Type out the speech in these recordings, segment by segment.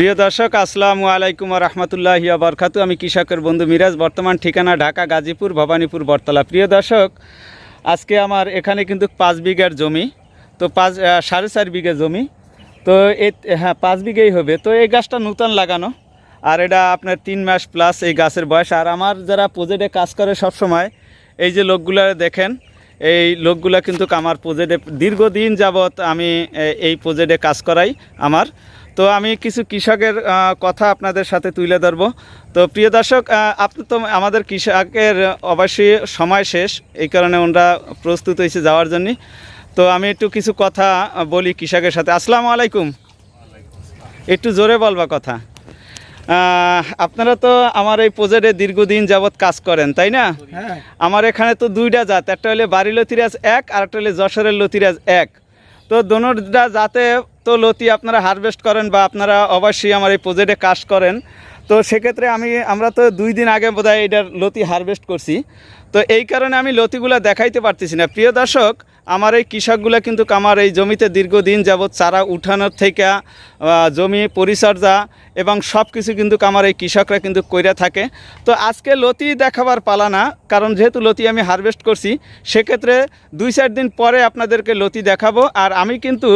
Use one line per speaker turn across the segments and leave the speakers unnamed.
প্রিয় দর্শক, আসসালামু আলাইকুম রহমতুল্লাহ বরখাতু আমি কৃষকের বন্ধু মিরাজ, বর্তমান ঠিকানা ঢাকা, গাজীপুর, ভবানীপুর, বটতলা। প্রিয় দর্শক, আজকে আমার এখানে কিন্তু পাঁচ বিঘার জমি, তো পাঁচ সাড়ে চার বিঘা জমি। তো এ হ্যাঁ পাঁচ বিঘেই হবে। তো এই গাছটা নূতন লাগানো, আর এটা আপনার তিন মাস প্লাস এই গাছের বয়স। আর আমার যারা প্রজেক্টে কাজ করে সব সময় এই যে লোকগুলো দেখেন, এই লোকগুলা কিন্তু আমার প্রজেক্টে দীর্ঘদিন যাবৎ আমি এই প্রজেক্টে কাজ করাই। আমার তো আমি কিছু কৃষকের কথা আপনাদের সাথে তুলে ধরবো। তো প্রিয় দর্শক আপনি তো আমাদের কৃষকের অবশ্যই সময় শেষ এই কারণে ওনারা প্রস্তুত হয়েছে যাওয়ার জন্য। তো আমি একটু কিছু কথা বলি কৃষকের সাথে। আসসালামু আলাইকুম। একটু জোরে বলবা কথা। আপনারা তো আমার এই প্রজেক্টে দীর্ঘদিন যাবৎ কাজ করেন তাই না?
হ্যাঁ।
আমার এখানে তো দুইটা জাত একটা হলে বাড়ি লতিরাজ এক আর একটা হলে যশোরের লতিরাজ এক। তো দোনোটা যাতে তো লতি আপনারা হারভেস্ট করেন বা আপনারা অবশ্যই আমার এই প্রজেক্টে কাজ করেন। তো সেক্ষেত্রে আমি, আমরা তো দুই দিন আগে বোধহয় এটার লতি হারভেস্ট করছি। তো এই কারণে আমি লতিগুলো দেখাইতে পারতেছি না। প্রিয় দর্শক, আমার এই কৃষকগুলো কিন্তু আমার এই জমিতে দীর্ঘদিন যাবৎ চারা উঠানোর থেকে জমি পরিচর্যা এবং সব কিছু কিন্তু আমার এই কৃষকরা কিন্তু কইরা থাকে। তো আজকে লতি দেখাবার পালা না, কারণ যেহেতু লতি আমি হারভেস্ট করছি, সেক্ষেত্রে দুই চার দিন পরে আপনাদেরকে লতি দেখাবো। আর আমি কিন্তু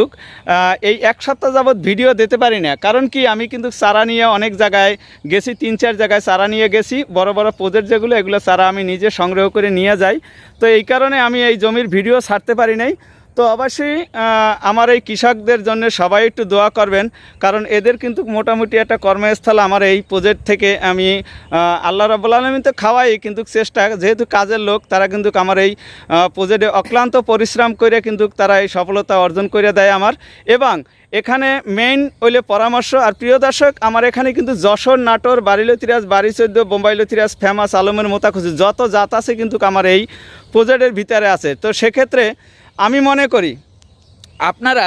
এই এক সপ্তাহ যাবৎ ভিডিও দিতে পারি না। কারণ কি, আমি কিন্তু চারা নিয়ে অনেক জায়গায় গেছি, তিন চার জায়গায় চারা নিয়ে গেছি, বড় বড় প্রজেক্ট যেগুলো, এগুলো চারা আমি নিজে সংগ্রহ করে নিয়ে যাই। তো এই কারণে আমি এই জমির ভিডিও ছাড়তে পারি নাই। তো অবশ্যই আমার এই কৃষকদের জন্য সবাই একটু দোয়া করবেন, কারণ এদের কিন্তু মোটামুটি একটা কর্মস্থল আমার এই প্রজেক্ট থেকে আমি আল্লাহ রাবুল আলমিন তো খাওয়াই, কিন্তু চেষ্টা, যেহেতু কাজের লোক, তারা কিন্তু আমার এই প্রজেক্টে অক্লান্ত পরিশ্রম করে কিন্তু তারা এই সফলতা অর্জন করে দেয় আমার। এবং এখানে মেইন হইলে পরামর্শ, আর প্রিয় দর্শক, আমার এখানে কিন্তু যশোর নাটোর, বারিলতিরাজ বাড়ি চৈদ্দ বোম্বাইলতিরাজ, ফেমাস, আলমের মোতাখুশি যত জাত আছে কিন্তু আমার এই প্রজেক্টের ভিতরে আছে। তো সেক্ষেত্রে আমি মনে করি আপনারা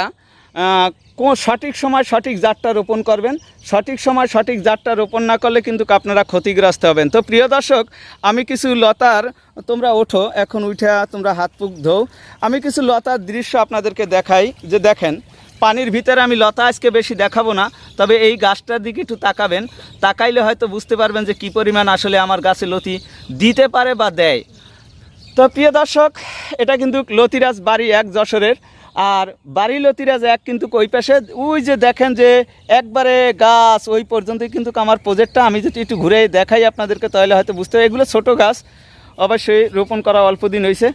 কোন সঠিক সময় সঠিক জাতটা রোপণ করবেন, সঠিক সময় সঠিক জাতটা রোপণ না করলে কিন্তু আপনারা ক্ষতিগ্রস্ত হবেন। তো প্রিয় দর্শক, আমি কিছু লতার, তোমরা ওঠো, এখন উঠা, তোমরা হাত পুক ধো আমি কিছু লতার দৃশ্য আপনাদেরকে দেখাই, যে দেখেন, পানির ভিতরে আমি লতা আজকে বেশি দেখাবো না, তবে এই গাছটার দিকে একটু তাকাবেন। তাকাইলে হয়তো বুঝতে পারবেন যে কী পরিমাণ আসলে আমার গাছে লতি দিতে পারে বা দেয়। তো প্রিয় দর্শক, এটা কিন্তু লতিরাজ বাড়ি এক যশোরের। আর বাড়ি লতিরাজ এক কিন্তু ওই পাশে। ওই যে দেখেন যে একবারে গাছ, ওই পর্যন্তই কিন্তু আমার প্রজেক্টটা আমি যদি একটু ঘুরে দেখাই আপনাদেরকে, তাহলে হয়তো বুঝতে এগুলো ছোট গাছ, অবশ্যই রোপণ করা অল্প দিন হয়েছে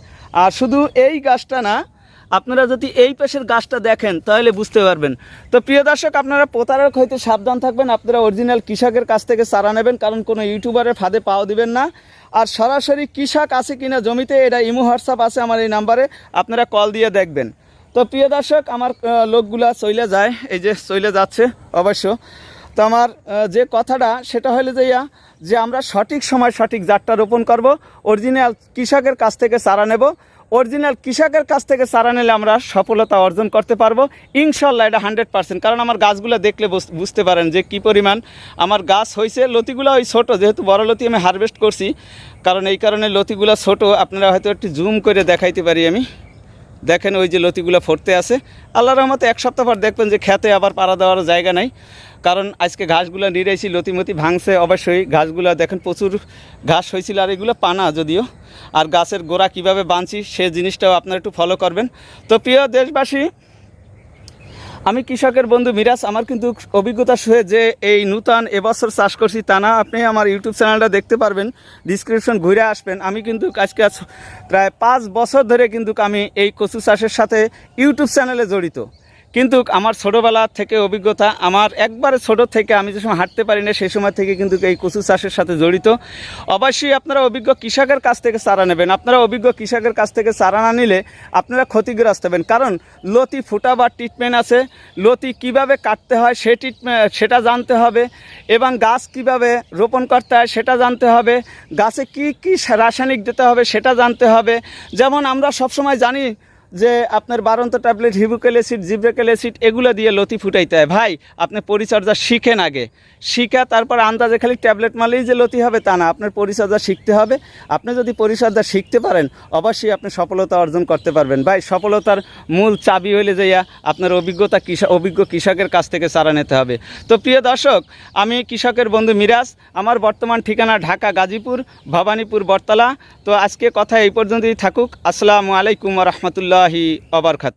আর শুধু এই গাছটা না আপনারা যদি এই পাশের গাছটা দেখেন, তাহলে বুঝতে পারবেন। তো প্রিয় দর্শক, আপনারা প্রতারক হইতে সাবধান থাকবেন। আপনারা অরিজিনাল কৃষকের কাছ থেকে চারা নেবেন, কারণ কোনো ইউটিউবারের ফাঁদে পাও দিবেন না। আর সরাসরি কৃষক আছে কিনা জমিতে, এটা ইমো হোয়াটসঅ্যাপ আছে আমার এই নাম্বারে, আপনারা কল দিয়ে দেখবেন। তো প্রিয় দর্শক, আমার লোকগুলা চলে যায়, এই যে চলে যাচ্ছে, অবশ্য। তো আমার যে কথাটা, সেটা হলো যে ইয়া, যে আমরা সঠিক সময় সঠিক জাতটা রোপণ করব অরিজিনাল কৃষকের কাছ থেকে চারা নেব অরিজিনাল কৃষকের কাছ থেকে চারা নিলে আমরা সফলতা অর্জন করতে পারব। ইনশাল্লাহ এটা হান্ড্রেড পার্সেন্ট। কারণ আমার গাছগুলো দেখলে বুঝ- বুঝতে পারেন যে কি পরিমাণ আমার গাছ হয়েছে। লতিগুলো ওই ছোটো, যেহেতু বড় লতি আমি হারভেস্ট করছি। কারণ এই কারণে লতিগুলো ছোটো, আপনারা হয়তো একটু জুম করে দেখাইতে পারি আমি। দেখেন ওই যে লতিগুলো ফরতে আছে। আল্লাহ রহমতে এক সপ্তাহ পর দেখবেন যে খেতে আবার পাড়া দেওয়ার জায়গা নাই। কারণ আজকে ঘাসগুলো নিরেছি লতিমতি ভাঙছে, অবশ্যই ঘাসগুলো দেখেন প্রচুর ঘাস হয়েছিল আর এগুলো পানা যদিও। আর গাছের গোড়া কীভাবে বাঁধছি সে জিনিসটাও আপনারা একটু ফলো করবেন। তো প্রিয় দেশবাসী আমি কৃষকের বন্ধু মিরাজ, আমার কিন্তু অভিজ্ঞতা শুয়ে যে এই নূতন এবছর চাষ করছি তা না, আপনি আমার ইউটিউব চ্যানেলটা দেখতে পারবেন ডিসক্রিপশন ঘুরে আসবেন। আমি কিন্তু আজকে আজ প্রায় পাঁচ বছর ধরে কিন্তু আমি এই কচু চাষের সাথে ইউটিউব চ্যানেলে জড়িত। কিন্তু আমার ছোটোবেলা থেকে অভিজ্ঞতা, আমার একবারে ছোট থেকে আমি যে সময় হাঁটতে পারি না সেই সময় থেকে কিন্তু এই কচু চাষের সাথে জড়িত। অবশ্যই আপনারা অভিজ্ঞ কৃষকের কাছ থেকে চারা নেবেন। আপনারা অভিজ্ঞ কৃষকের কাছ থেকে চারা না নিলে আপনারা ক্ষতিগ্রস্ত হবেন। কারণ লতি ফুটাবার ট্রিটমেন্ট আছে। লতি কীভাবে কাটতে হয় সে ট্রিটমেন্ট সেটা জানতে হবে। এবং গাছ কীভাবে রোপণ করতে হয় সেটা জানতে হবে। গাছে কি কি রাসায়নিক দিতে হবে সেটা জানতে হবে। যেমন আমরা সবসময় জানি যে আপনার বারন্ত ট্যাবলেট হিবুকেল অ্যাসিড জিব্রেকেল অ্যাসিড এগুলো দিয়ে লতি ফুটাইতে হয়। ভাই আপনি পরিচর্যা শিখেন আগে। শিখা তারপর আন্দাজে খালি ট্যাবলেট মারলেই যে লতি হবে তা না। আপনার পরিচর্যা শিখতে হবে। আপনি যদি পরিচর্যা শিখতে পারেন অবশ্যই আপনি সফলতা অর্জন করতে পারবেন। ভাই সফলতার মূল চাবি হলে যে ইয়া, আপনার অভিজ্ঞতা কৃষক অভিজ্ঞ কৃষকের কাছ থেকে চারা নিতে হবে। তো প্রিয় দর্শক আমি কৃষকের বন্ধু মিরাজ। আমার বর্তমান ঠিকানা ঢাকা গাজীপুর ভবানীপুর বটতলা। তো আজকে কথা এই পর্যন্তই থাকুক। আসসালামু আলাইকুম রহমতুল্লাহি। ही अबर खत्म